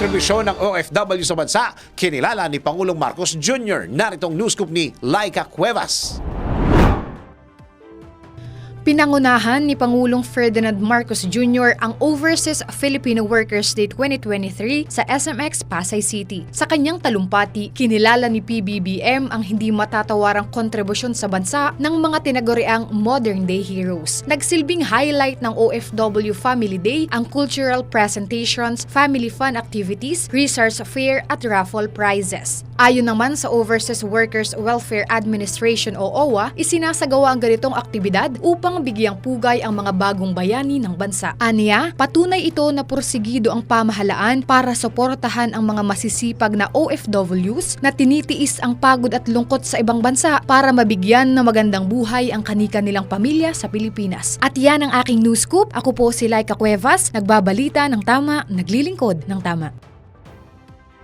kontribusyon ng OFW sa bansa, kinilala ni Pangulong Marcos Jr. Naritong news scoop ni Laika Cuevas. Pinangunahan ni Pangulong Ferdinand Marcos Jr. ang Overseas Filipino Workers Day 2023 sa SMX Pasay City. Sa kanyang talumpati, kinilala ni PBBM ang hindi matatawarang kontribusyon sa bansa ng mga tinaguriang modern day heroes. Nagsilbing highlight ng OFW Family Day ang cultural presentations, family fun activities, resource fair at raffle prizes. Ayon naman sa Overseas Workers Welfare Administration o OWA, isinasagawa ang ganitong aktibidad upang bigyang pugay ang mga bagong bayani ng bansa. Aniya, patunay ito na porsigido ang pamahalaan para suportahan ang mga masisipag na OFWs na tinitiis ang pagod at lungkot sa ibang bansa para mabigyan ng magandang buhay ang kanika nilang pamilya sa Pilipinas. At yan ang aking news scoop. Ako po si Laika Cuevas, nagbabalita ng tama, naglilingkod ng tama.